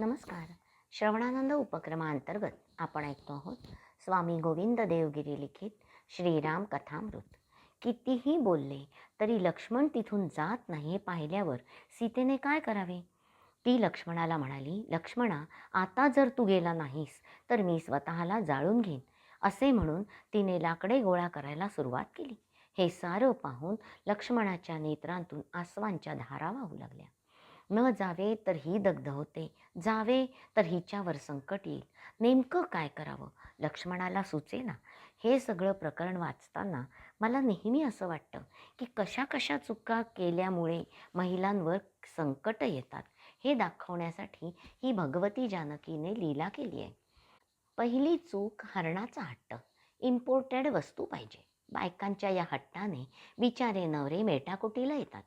नमस्कार. श्रवणानंद उपक्रमांतर्गत आपण ऐकतो आहोत स्वामी गोविंद देवगिरी लिखित श्रीराम कथामृत. कितीही बोलले तरी लक्ष्मण तिथून जात नाही हे पाहिल्यावर सीतेने काय करावे? ती लक्ष्मणाला म्हणाली लक्ष्मणा आता जर तू गेला नाहीस तर मी स्वतःला जाळून घेईन. असे म्हणून तिने लाकडे गोळा करायला सुरुवात केली. हे सारं पाहून लक्ष्मणाच्या नेत्रांतून आसवांच्या धारा वाहू लागल्या. न जावे तर ही दग्ध होते जावे तर हिच्यावर संकट येईल. नेमकं काय करावं? लक्ष्मणाला सुचेना हे सगळं प्रकरण वाचताना मला नेहमी असं वाटतं की कशा कशा चुका केल्यामुळे महिलांवर संकट येतात हे दाखवण्यासाठी ही भगवती जानकीने लीला केली आहे. पहिली चूक हरणाचा हट्ट. इम्पोर्टेड वस्तू पाहिजे. बायकांच्या या हट्टाने बिचारे नवरे मेटाकुटीला येतात.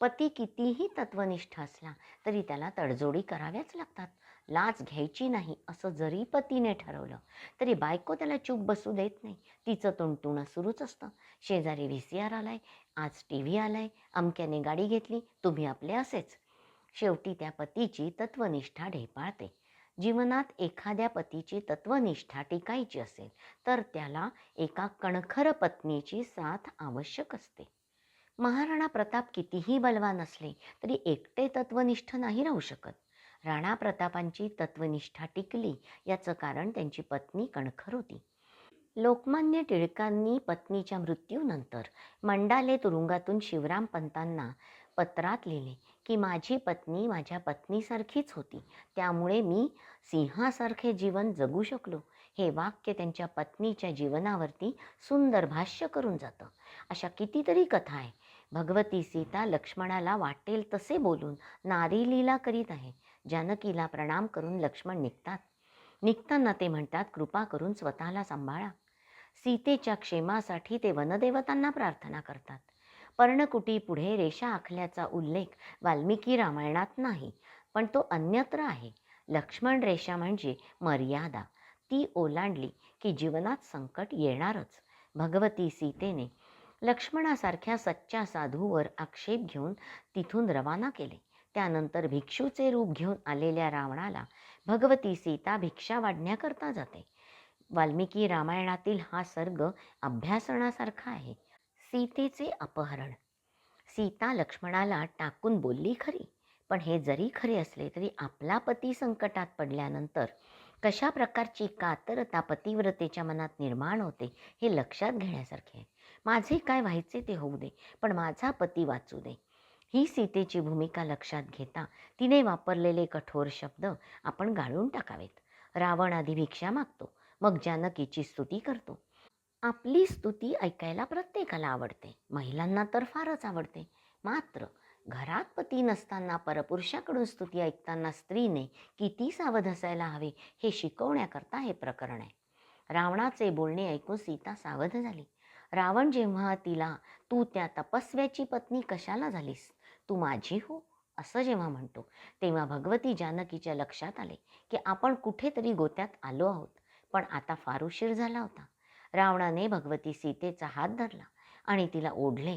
पती कितीही तत्वनिष्ठ असला तरी त्याला तडजोडी कराव्याच लागतात. लाच घ्यायची नाही असं जरी पतीने ठरवलं तरी बायको त्याला चूप बसू देत नाही. तिचं तोंडतुणं सुरूच असतं. शेजारी व्ही. सी. आर. आलाय आज टी. व्ही. आलाय अमक्याने गाडी घेतली तुम्ही आपले असेच. शेवटी त्या पतीची तत्वनिष्ठा ढेपाळते. जीवनात एखाद्या पतीची तत्वनिष्ठा टिकायची असेल तर त्याला एका कणखर पत्नीची साथ आवश्यक असते. महाराणा प्रताप कितीही बलवान असले तरी एकटे तत्वनिष्ठ नाही राहू शकत. राणा प्रतापांची तत्वनिष्ठा टिकली याचं कारण त्यांची पत्नी कणखर होती. लोकमान्य टिळकांनी पत्नीच्या मृत्यूनंतर मंडाले तुरुंगातून शिवराम पंतांना पत्रात लिहिले की माझी पत्नी माझ्या पत्नीसारखीच होती. त्यामुळे मी सिंहासारखे जीवन जगू शकलो. हे वाक्य त्यांच्या पत्नीच्या जीवनावरती सुंदर भाष्य करून जातं. अशा कितीतरी कथा आहे भगवती सीता लक्ष्मणाला वाटेल तसे बोलून नारी लीला करीत आहे. जानकीला प्रणाम करून लक्ष्मण निघतात. निघताना ते म्हणतात कृपा करून स्वतःला सांभाळा. सीतेच्या क्षेमासाठी ते वनदेवतांना प्रार्थना करतात. पर्णकुटी पुढे रेषा आखल्याचा उल्लेख वाल्मिकी रामायणात नाही पण तो अन्यत्र आहे. लक्ष्मण रेषा म्हणजे मर्यादा. ती ओलांडली की जीवनात संकट येणारच. भगवती सीतेने लक्ष्मणासारख्या सच्च्या साधूवर आक्षेप घेऊन तिथून रवाना केले. त्यानंतर भिक्षूचे रूप घेऊन आलेल्या रावणाला भगवती सीता भिक्षा वाढण्याकरता जाते. वाल्मिकी रामायणातील हा सर्ग अभ्यासनासारखा आहे. सीतेचे अपहरण. सीता लक्ष्मणाला टाकून बोलली खरी पण हे जरी खरे असले तरी आपला पती संकटात पडल्यानंतर कशा प्रकारची कातरता पतिव्रतेच्या मनात निर्माण होते हे लक्षात घेण्यासारखे आहे. माझे काय व्हायचे ते होऊ दे पण माझा पती वाचू दे. ही सीतेची भूमिका लक्षात घेता तिने वापरलेले कठोर शब्द आपण गाळून टाकावेत. रावण आधी भिक्षा मागतो मग जानकीची स्तुती करतो. आपली स्तुती ऐकायला प्रत्येकाला आवडते महिलांना तर फारच आवडते. मात्र घरात पती नसताना परपुरुषाकडून स्तुती ऐकताना स्त्रीने किती सावध असायला हवे हे शिकवण्याकरता हे प्रकरण आहे. रावणाचे बोलणे ऐकून सीता सावध झाली. रावण जेव्हा तिला तू त्या तपस्व्याची पत्नी कशाला झालीस? तू माझी हो असं जेव्हा म्हणतो तेव्हा भगवती जानकीच्या लक्षात आले की आपण कुठेतरी गोत्यात आलो आहोत पण आता फार उशीर झाला होता. रावणाने भगवती सीतेचा हात धरला आणि तिला ओढले.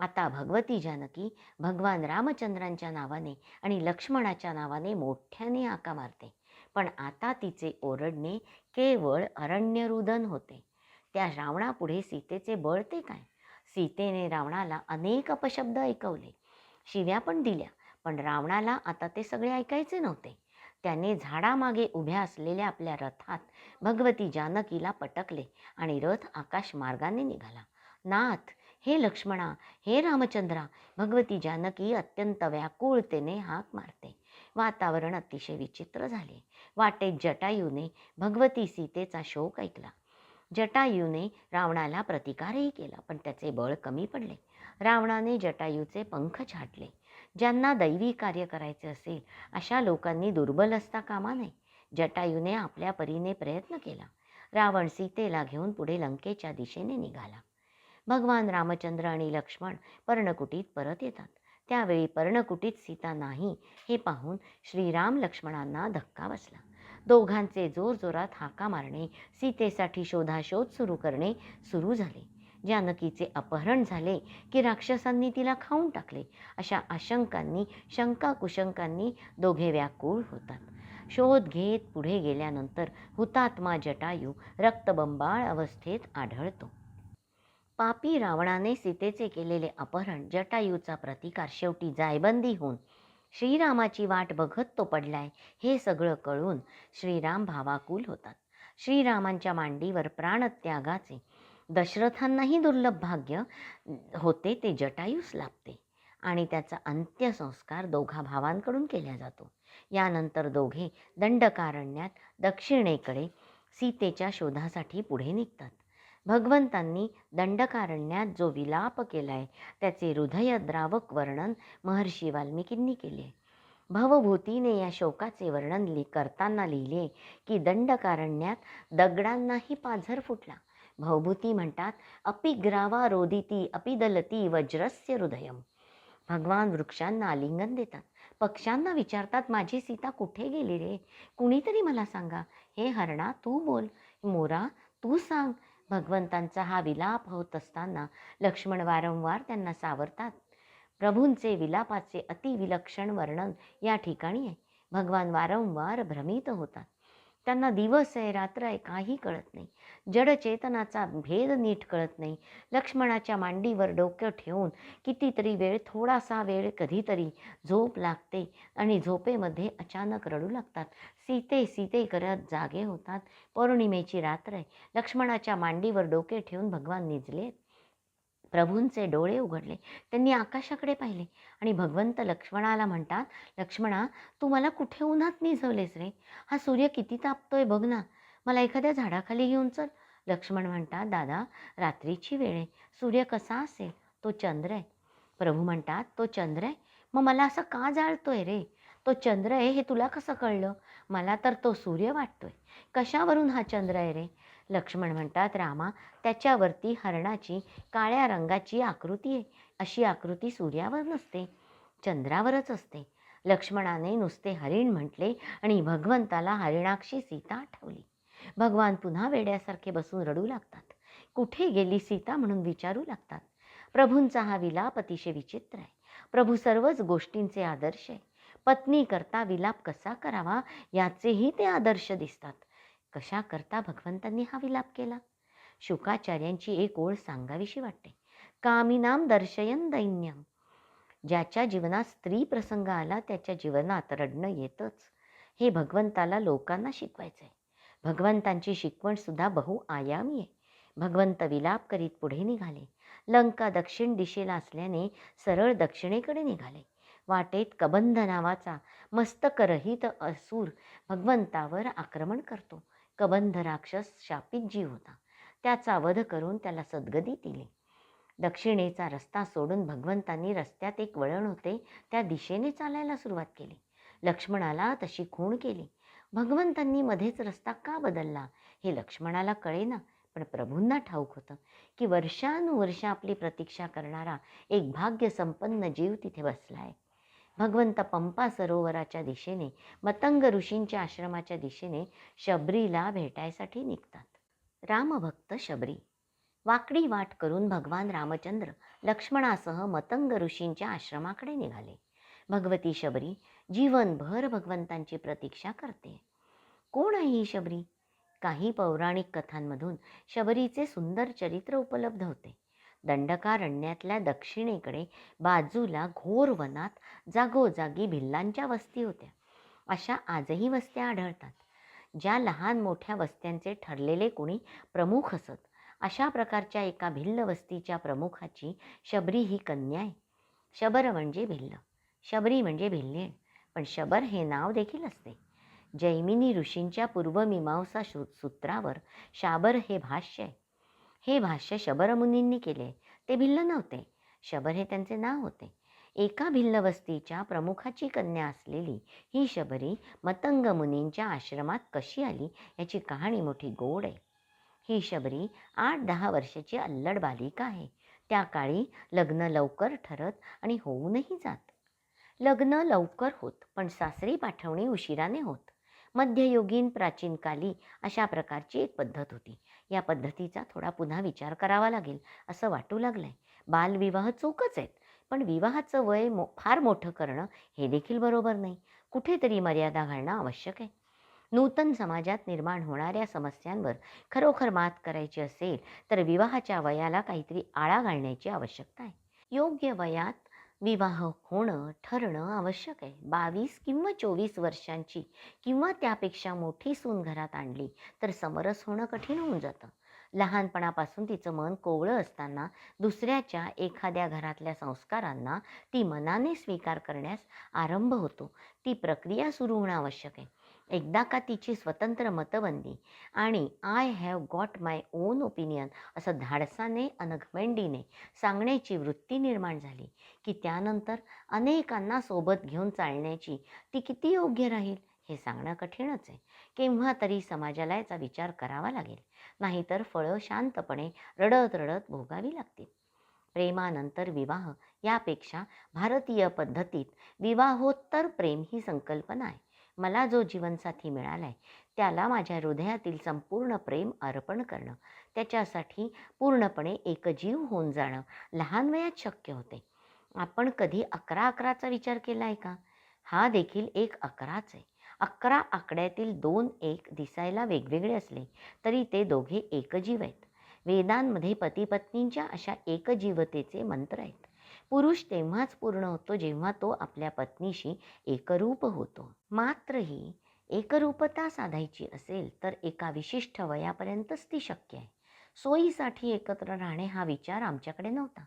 आता भगवती जानकी भगवान रामचंद्रांच्या नावाने आणि लक्ष्मणाच्या नावाने मोठ्याने आका मारते. पण आता तिचे ओरडणे केवळ अरण्यरुदन होते. त्या रावणापुढे सीतेचे बळ ते काय? सीतेने रावणाला अनेक अपशब्द ऐकवले. शिव्या पण दिल्या पण रावणाला आता ते सगळे ऐकायचे नव्हते. त्याने झाडामागे उभ्या असलेल्या आपल्या रथात भगवती जानकीला पटकले आणि रथ आकाश मार्गाने निघाला. नाथ हे लक्ष्मणा हे रामचंद्रा भगवती जानकी अत्यंत व्याकुळतेने हाक मारते. वातावरण अतिशय विचित्र झाले. वाटेत जटायूने भगवती सीतेचा शोक ऐकला. जटायूने रावणाला प्रतिकारही केला पण त्याचे बळ कमी पडले. रावणाने जटायूचे पंख छाटले. ज्यांना दैवी कार्य करायचे असेल अशा लोकांनी दुर्बल असता कामा नये. जटायूने आपल्या परीने प्रयत्न केला. रावण सीतेला घेऊन पुढे लंकेच्या दिशेने निघाला. भगवान रामचंद्र आणि लक्ष्मण पर्णकुटीत परत येतात. त्यावेळी पर्णकुटीत सीता नाही हे पाहून श्रीराम लक्ष्मणांना धक्का बसला. दोघांचे जोरजोरात हाका मारणे सीतेसाठी शोधाशोध सुरू करणे सुरू झाले. जानकीचे अपहरण झाले की राक्षसांनी तिला खाऊन टाकले. अशा आशंकांनी शंका कुशंकांनी दोघे व्याकुळ होतात. शोध घेत पुढे गेल्यानंतर हुतात्मा जटायू रक्तबंबाळ अवस्थेत आढळतो. पापी रावणाने सीतेचे केलेले अपहरण जटायूचा प्रतिकार शेवटी जायबंदी होऊन श्रीरामाची वाट बघत तो पडलाय. हे सगळं कळून श्रीराम भावाकुल होतात. श्रीरामांच्या मांडीवर प्राणत्यागाचे. दशरथांनाही दुर्लभ भाग्य होते ते जटायूस लाभते. आणि त्याचा अंत्यसंस्कार दोघा भावांकडून केला जातो. यानंतर दोघे दंडकारण्यात दक्षिणेकडे सीतेच्या शोधासाठी पुढे निघतात. भगवंतांनी दंडकारण्यात जो विलाप केला आहे त्याचे हृदयद्रावक वर्णन महर्षी वाल्मिकींनी केले. भवभूतीने या शोकाचे वर्णन लि करताना लिहिले की दंडकारण्यात दगडांनाही पाझर फुटला. भवभूती म्हणतात अपिग्रावा रोदिती अपिदलती वज्रस्य हृदयम. भगवान वृक्षांना आलिंगन देतात. पक्ष्यांना विचारतात माझी सीता कुठे गेली रे? कुणीतरी मला सांगा. हे हरणा तू बोल. मोरा तू सांग. भगवंतांचा हा विलाप होत असताना लक्ष्मण वारंवार त्यांना सावरतात. प्रभूंचे विलापाचे अतिविलक्षण वर्णन या ठिकाणी आहे. भगवान वारंवार भ्रमित होतात. त्यांना दिवस आहे रात्र आहे काही कळत नाही. जडचेतनाचा भेद नीट कळत नाही. लक्ष्मणाच्या मांडीवर डोकं ठेवून कितीतरी वेळ थोडासा वेळ कधीतरी झोप लागते आणि झोपेमध्ये अचानक रडू लागतात. सीते सीते करत जागे होतात. पौर्णिमेची रात्र आहे. लक्ष्मणाच्या मांडीवर डोके ठेवून भगवान निजले प्रभूंचे डोळे उघडले. त्यांनी आकाशाकडे पाहिले आणि भगवंत लक्ष्मणाला म्हणतात लक्ष्मणा तू मला कुठे उन्हात निझवलेस रे? हा सूर्य किती तापतोय बघ ना. मला एखाद्या झाडाखाली घेऊन चल. लक्ष्मण म्हणतात दादा रात्रीची वेळ आहे. सूर्य कसा असेल? तो चंद्र आहे. प्रभू म्हणतात तो चंद्र आहे? मग मला असं का जाळतोय रे? तो चंद्र आहे हे तुला कसं कळलं? मला तर तो सूर्य वाटतोय. कशावरून हा चंद्र आहे रे? लक्ष्मण म्हणतात रामा त्याच्यावरती हरणाची काळ्या रंगाची आकृती आहे. अशी आकृती सूर्यावर नसते चंद्रावरच असते. लक्ष्मणाने नुसते हरिण म्हटले आणि भगवंताला हरिणाक्षी सीता आठवली भगवान पुन्हा वेड्यासारखे बसून रडू लागतात. कुठे गेली सीता म्हणून विचारू लागतात. प्रभूंचा हा विलाप अतिशय विचित्र आहे. प्रभू सर्वच गोष्टींचे आदर्श आहे. पत्नी करता विलाप कसा करावा याचेही ते आदर्श दिसतात. कशा करता भगवंतांनी हा विलाप केला? शुकाचार्यांची एक ओळ सांगावीशी वाटते. कामिनाम दर्शयन दैन्यम ज्याच्या जीवनात स्त्री प्रसंग आला त्याच्या जीवनात रडणं येतच. हे भगवंताला लोकांना शिकवायचं आहे भगवंतांची शिकवणसुद्धा बहुआयामी आहे. भगवंत विलाप करीत पुढे निघाले. लंका दक्षिण दिशेला असल्याने सरळ दक्षिणेकडे निघाले. वाटेत कबंध नावाचा मस्तकरहित असूर भगवंतावर आक्रमण करतो. कबंध राक्षस शापित जीव होता. त्याचा वध करून त्याला सद्गती दिली. दक्षिणेचा रस्ता सोडून भगवंतांनी रस्त्यात एक वळण होते त्या दिशेने चालायला सुरुवात केली. लक्ष्मणाला तशी खूण केली. भगवंतांनी मध्येच रस्ता का बदलला? हे लक्ष्मणाला कळेना पण प्रभूंना ठाऊक होतं की वर्षानुवर्ष आपली प्रतीक्षा करणारा एक भाग्यसंपन्न जीव तिथे बसला आहे भगवंत पंपा सरोवराच्या दिशेने मतंग ऋषींच्या आश्रमाच्या दिशेने शबरीला भेटायसाठी निघतात. रामभक्त शबरी. वाकडी वाट करून भगवान रामचंद्र लक्ष्मणासह मतंग ऋषींच्या आश्रमाकडे निघाले. भगवती शबरी जीवनभर भगवंतांची प्रतीक्षा करते. कोण आहे ही शबरी? काही पौराणिक कथांमधून शबरीचे सुंदर चरित्र उपलब्ध होते. दंडकारण्यातल्या दक्षिणेकडे बाजूला घोर वनात जागोजागी भिल्लांच्या वस्ती होत्या. अशा आजही वस्त्या आढळतात. ज्या लहान मोठ्या वस्त्यांचे ठरलेले कोणी प्रमुख असत अशा प्रकारच्या एका भिल्ल वस्तीच्या प्रमुखाची शबरी ही कन्या आहे. शबर म्हणजे भिल्ल. शबरी म्हणजे भिल्लेण. पण शबर हे नाव देखील असते. जैमिनी ऋषींच्या पूर्वमीमांसा शू सूत्रावर शाबर हे भाष्य आहे. हे भाष्य शबरमुनींनी केले. ते भिल्ल नव्हते. शबर हे त्यांचे नाव होते. एका भिल्ल वस्तीच्या प्रमुखाची कन्या असलेली ही शबरी मतंग मुनींच्या आश्रमात कशी आली याची कहाणी मोठी गोड आहे. ही शबरी आठ दहा वर्षाची अल्लड बालिका आहे. त्या काळी लग्न लवकर ठरत आणि होऊनही जात. लग्न लवकर होत पण सासरी पाठवणी उशिराने होत. मध्ययुगीन प्राचीन काली अशा प्रकारची एक पद्धत होती. या पद्धतीचा थोडा पुन्हा विचार करावा लागेल असं वाटू लागलं आहे बालविवाह चूकच आहेत पण विवाहाचं वय मो फार मोठं करणं हे देखील बरोबर नाही. कुठेतरी मर्यादा घालणं आवश्यक आहे. नूतन समाजात निर्माण होणाऱ्या समस्यांवर खरोखर मात करायची असेल तर विवाहाच्या वयाला काहीतरी आळा घालण्याची आवश्यकता आहे. योग्य वयात विवाह होणं ठरणं आवश्यक आहे. बावीस किंवा चोवीस वर्षांची किंवा त्यापेक्षा मोठी सून घरात आणली तर समरस होणं कठीण होऊन जातं. लहानपणापासून तिचं मन कोवळं असताना दुसऱ्याच्या एखाद्या घरातल्या संस्कारांना ती मनाने स्वीकार करण्यास आरंभ होतो. ती प्रक्रिया सुरू होणं आवश्यक आहे. एकदा का तिची स्वतंत्र मतबंदी आणि I have got my own opinion असं धाडसाने अनघमेंडीने सांगण्याची वृत्ती निर्माण झाली की त्यानंतर अनेकांना सोबत घेऊन चालण्याची ती किती योग्य राहील हे सांगणं कठीणच आहे. केव्हा तरी समाजाला याचा विचार करावा लागेल नाहीतर फळं शांतपणे रडत रडत भोगावी लागतील. प्रेमानंतर विवाह यापेक्षा भारतीय पद्धतीत विवाहोत्तर प्रेम ही संकल्पना आहे. मला जो जीवनसाथी मिळाला आहे त्याला माझ्या हृदयातील संपूर्ण प्रेम अर्पण करणं त्याच्यासाठी पूर्णपणे एकजीव होऊन जाणं लहान वयात शक्य होते. आपण कधी अकरा अकराचा विचार केला आहे का? हा देखील एक अकराच आहे. अकरा आकड्यातील दोन एक दिसायला वेगवेगळे असले तरी ते दोघे एकजीव आहेत. वेदांमध्ये पतीपत्नींच्या अशा एकजीवतेचे मंत्र आहेत. पुरुष तेव्हाच पूर्ण होतो जेव्हा तो आपल्या पत्नीशी एकरूप होतो. मात्र ही एकरूपता साधायची असेल तर एका विशिष्ट वयापर्यंतच ती शक्य आहे. सोयीसाठी एकत्र राहणे हा विचार आमच्याकडे नव्हता.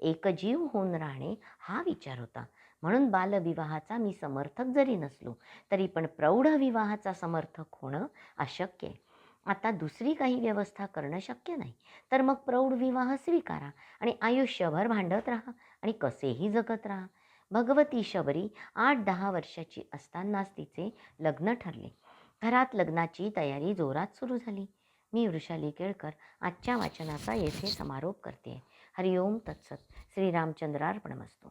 एकजीव होऊन राहणे हा विचार होता. म्हणून बालविवाहाचा मी समर्थक जरी नसलो तरी पण प्रौढ विवाहाचा समर्थक होणं अशक्य आहे. आता दुसरी काही व्यवस्था करणं शक्य नाही. तर मग प्रौढ विवाह स्वीकारा आणि आयुष्यभर भांडत राहा. आणि कसेही जगत राहा. भगवती शबरी आठ दहा वर्षाची असतानाच तिचे लग्न ठरले. घरात लग्नाची तयारी जोरात सुरू झाली. मी वृषाली केळकर आजच्या वाचनाचा येथे समारोप करते. हरिओम तत्सत. श्रीरामचंद्रार्पणमस्तू.